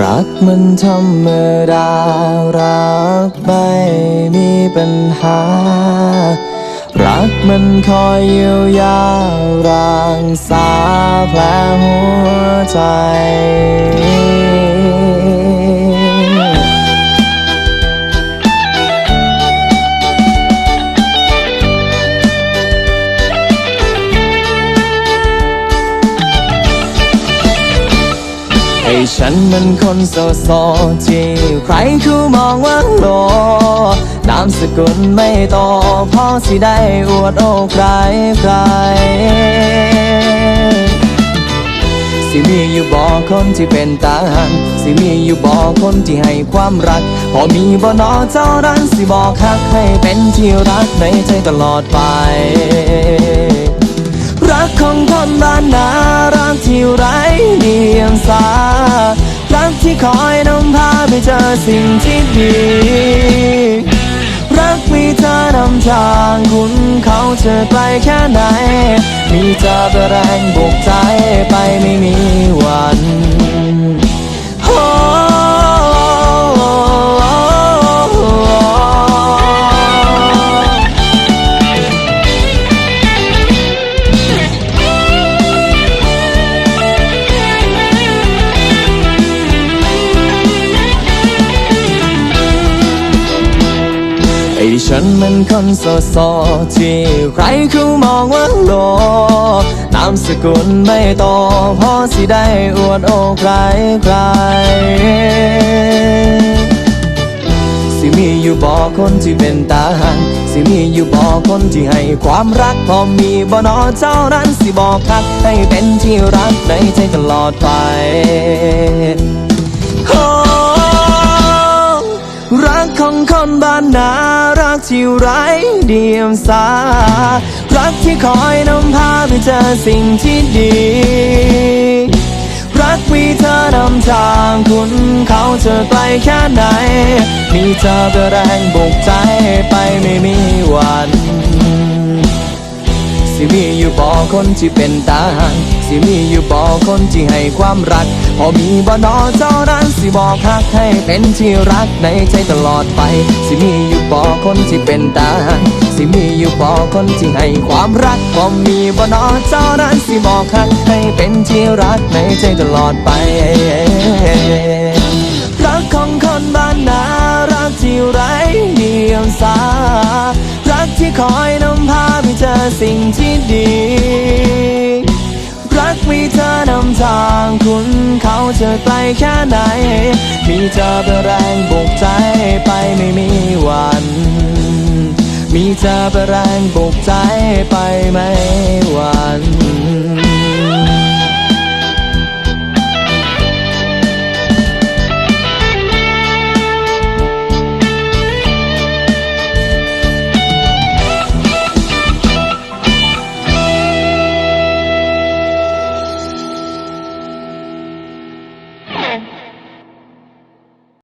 รักมันธรรมดา รักไม่มีปัญหา รักมันคอยเยียวยารักษาแผลหัวใจ ให้ฉันมันคนโซโซที่ใครเขามองว่าโลนามสกุลไม่โตพอสิได้อวดโอ้ใครใครสิมีอยู่บ่คนที่เป็นตาหันสิมีอยู่บ่คนที่ให้ความรัก พอมีบ่นอเจ้านั้นสิบอกคักให้เป็นที่รักในใจตลอดไป กของคนบ้านนารักที่ไร้เดียงสารักที่คอยนำพาไปเจอสิ่งที่ดี รักมีเธอนำทางคุณเขาจะไกลแค่ไหน มีเธอเป็นแรงบุกใจไปไม่มีวัน อ้ฉันมันคนโซโซที่ใครเขามองว่าโลนามสกุลไม่โตพอสิได้อวดโอ้ใครใครสิมีอยู่บ่คนที่เป็นตาหันสิมีอยู่บ่คนที่ให้ความรักพอมีบ่นอเจ้านั้นสิบอกคักให้เป็นที่รักในใจตลอดไปโอ้รักของคนบ้านนา ที่ไร้เดียมสา รักที่คอยนำพาไปเจอสิ่งที่ดี รักมีเธอนำทางคุณเขาจะไกลแค่ไหน มีเธอเป็นแรงบุกใจไปไม่มีวัน สิมีอยู่บ่คนที่เป็นตาหันสิมีอยู่บ่คนที่ให้ความรัก พอมีบ่นอเจ้านั้นสิบอกฮักให้เป็นที่รักในใจตลอดไป สิมีอยู่บ่คนที่เป็นตาหันสิมีอยู่บ่คนที่ให้ความรักพอมีบ่นอเจ้านั้นสิบอกฮักให้เป็นที่รักในใจตลอดไปรักของคนบ้านนารักที่ไร้เดียงสารักที่คอยน สิ่งที่ดี รักมีเธอนำทางคุณเขาจะไกลแค่ไหน มีเธอเป็นแรงบุกใจไปไม่มีวัน มีเธอเป็นแรงบุกใจไปไม่วัน